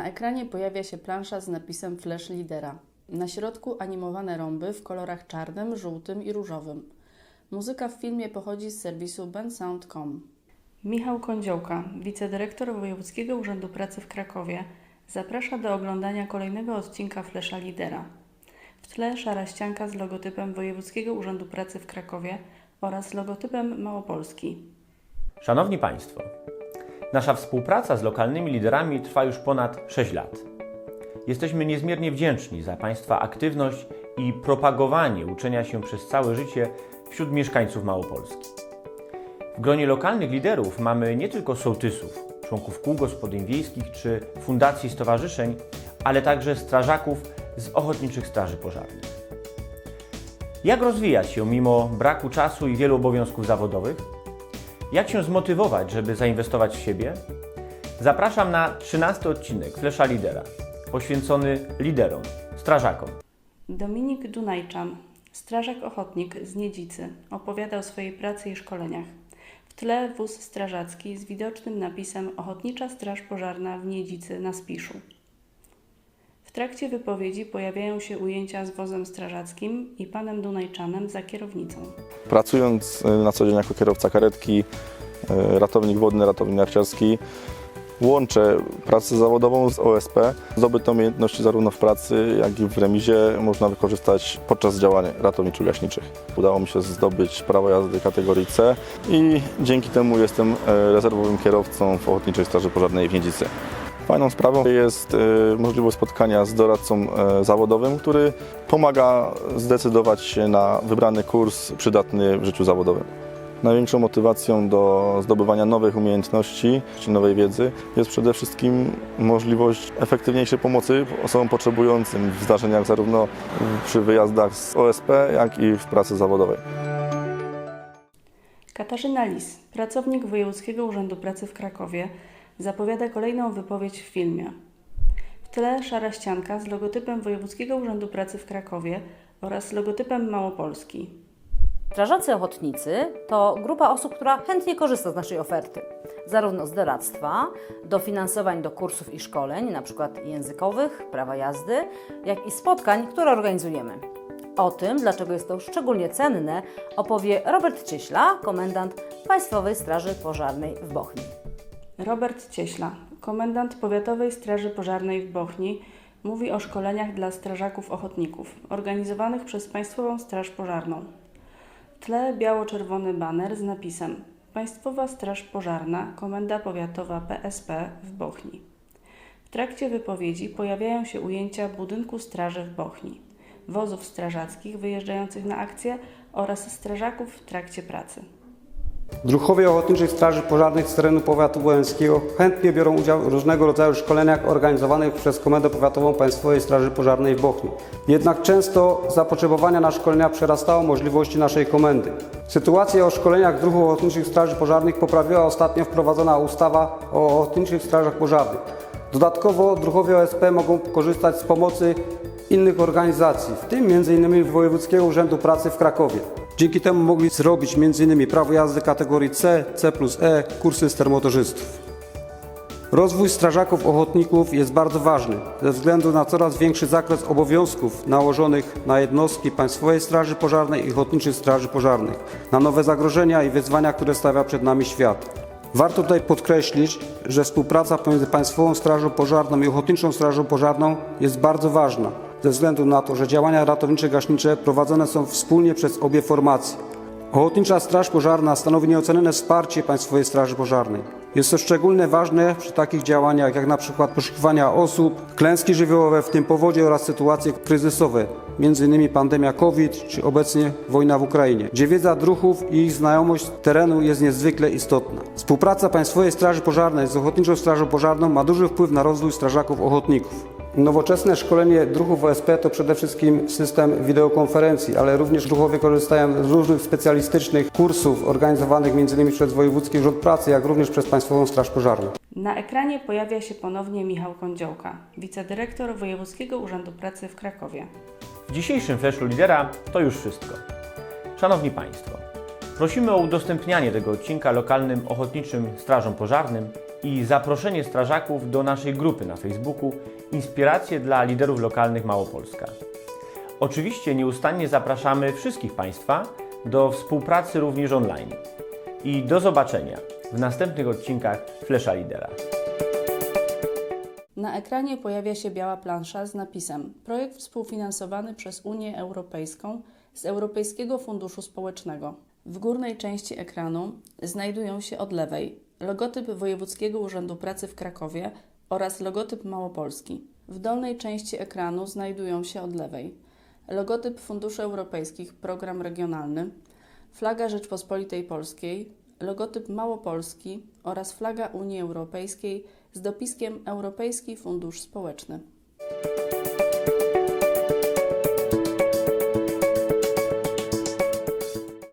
Na ekranie pojawia się plansza z napisem Flash Lidera. Na środku animowane rąby w kolorach czarnym, żółtym i różowym. Muzyka w filmie pochodzi z serwisu bensound.com. Michał Kądziołka, wicedyrektor Wojewódzkiego Urzędu Pracy w Krakowie, zaprasza do oglądania kolejnego odcinka Flesza Lidera. W tle szara ścianka z logotypem Wojewódzkiego Urzędu Pracy w Krakowie oraz logotypem Małopolski. Szanowni Państwo, nasza współpraca z lokalnymi liderami trwa już ponad 6 lat. Jesteśmy niezmiernie wdzięczni za Państwa aktywność i propagowanie uczenia się przez całe życie wśród mieszkańców Małopolski. W gronie lokalnych liderów mamy nie tylko sołtysów, członków kół gospodyń wiejskich czy fundacji stowarzyszeń, ale także strażaków z ochotniczych straży pożarnych. Jak rozwijać się mimo braku czasu i wielu obowiązków zawodowych? Jak się zmotywować, żeby zainwestować w siebie? Zapraszam na 13 odcinek Flesza Lidera, poświęcony liderom, strażakom. Dominik Dunajczan, strażak ochotnik z Niedzicy, opowiada o swojej pracy i szkoleniach. W tle wóz strażacki z widocznym napisem Ochotnicza Straż Pożarna w Niedzicy na Spiszu. W trakcie wypowiedzi pojawiają się ujęcia z wozem strażackim i panem Dunajczanem za kierownicą. Pracując y, na co dzień jako kierowca karetki, y, ratownik wodny, ratownik narciarski, łączę pracę zawodową z OSP. Zdobyte umiejętności zarówno w pracy, jak i w remizie można wykorzystać podczas działań ratowniczo-gaśniczych. Udało mi się zdobyć prawo jazdy kategorii C i dzięki temu jestem e, rezerwowym kierowcą w Ochotniczej Straży Pożarnej w Niedzicy. Fajną sprawą jest e, możliwość spotkania z doradcą e, zawodowym, który pomaga zdecydować się na wybrany kurs przydatny w życiu zawodowym. Największą motywacją do zdobywania nowych umiejętności czy nowej wiedzy jest przede wszystkim możliwość efektywniejszej pomocy osobom potrzebującym w zdarzeniach zarówno przy wyjazdach z OSP, jak i w pracy zawodowej. Katarzyna Lis, pracownik Wojewódzkiego Urzędu Pracy w Krakowie, zapowiada kolejną wypowiedź w filmie. W tle szara ścianka z logotypem Wojewódzkiego Urzędu Pracy w Krakowie oraz logotypem Małopolski. Strażacy ochotnicy to grupa osób, która chętnie korzysta z naszej oferty, zarówno z doradztwa, dofinansowań do kursów i szkoleń, np. językowych, prawa jazdy, jak i spotkań, które organizujemy. O tym, dlaczego jest to szczególnie cenne, opowie Robert Cieśla, komendant Państwowej Straży Pożarnej w Bochni. Robert Cieśla, komendant Powiatowej Straży Pożarnej w Bochni, mówi o szkoleniach dla strażaków ochotników organizowanych przez Państwową Straż Pożarną. W tle biało-czerwony baner z napisem Państwowa Straż Pożarna, Komenda Powiatowa PSP w Bochni. W trakcie wypowiedzi pojawiają się ujęcia budynku straży w Bochni, wozów strażackich wyjeżdżających na akcję oraz strażaków w trakcie pracy. Druhowie Ochotniczych Straży Pożarnych z terenu powiatu wołyńskiego chętnie biorą udział w różnego rodzaju szkoleniach organizowanych przez Komendę Powiatową Państwowej Straży Pożarnej w Bochni. Jednak często zapotrzebowania na szkolenia przerastało możliwości naszej komendy. Sytuację o szkoleniach druhów Ochotniczych Straży Pożarnych poprawiła ostatnio wprowadzona ustawa o Ochotniczych Strażach Pożarnych. Dodatkowo druhowie OSP mogą korzystać z pomocy innych organizacji, w tym m.in. Wojewódzkiego Urzędu Pracy w Krakowie. Dzięki temu mogli zrobić m.in. prawo jazdy kategorii C, C plus E, kursy stermotorzystów. Rozwój strażaków ochotników jest bardzo ważny ze względu na coraz większy zakres obowiązków nałożonych na jednostki Państwowej Straży Pożarnej i Ochotniczych Straży Pożarnych, na nowe zagrożenia i wyzwania, które stawia przed nami świat. Warto tutaj podkreślić, że współpraca pomiędzy Państwową Strażą Pożarną i Ochotniczą Strażą Pożarną jest bardzo ważna, ze względu na to, że działania ratownicze-gaśnicze prowadzone są wspólnie przez obie formacje. Ochotnicza Straż Pożarna stanowi nieocenione wsparcie Państwowej Straży Pożarnej. Jest to szczególnie ważne przy takich działaniach jak przykład poszukiwania osób, klęski żywiołowe, w tym powodzie oraz sytuacje kryzysowe, m.in. pandemia COVID czy obecnie wojna w Ukrainie, gdzie wiedza druhów i ich znajomość terenu jest niezwykle istotna. Współpraca Państwowej Straży Pożarnej z Ochotniczą Strażą Pożarną ma duży wpływ na rozwój strażaków ochotników. Nowoczesne szkolenie druhów OSP to przede wszystkim system wideokonferencji, ale również druhowie korzystają z różnych specjalistycznych kursów organizowanych m.in. przez Wojewódzki Urząd Pracy, jak również przez Państwową Straż Pożarną. Na ekranie pojawia się ponownie Michał Kądziołka, wicedyrektor Wojewódzkiego Urzędu Pracy w Krakowie. W dzisiejszym Fleszu Lidera to już wszystko. Szanowni Państwo, prosimy o udostępnianie tego odcinka lokalnym ochotniczym strażom pożarnym i zaproszenie strażaków do naszej grupy na Facebooku Inspiracje dla liderów lokalnych Małopolska. Oczywiście nieustannie zapraszamy wszystkich Państwa do współpracy również online. I do zobaczenia w następnych odcinkach Flesza Lidera. Na ekranie pojawia się biała plansza z napisem Projekt współfinansowany przez Unię Europejską z Europejskiego Funduszu Społecznego. W górnej części ekranu znajdują się od lewej logotyp Wojewódzkiego Urzędu Pracy w Krakowie oraz logotyp Małopolski. W dolnej części ekranu znajdują się od lewej logotyp Funduszy Europejskich Program Regionalny, flaga Rzeczpospolitej Polskiej, logotyp Małopolski oraz flaga Unii Europejskiej z dopiskiem Europejski Fundusz Społeczny.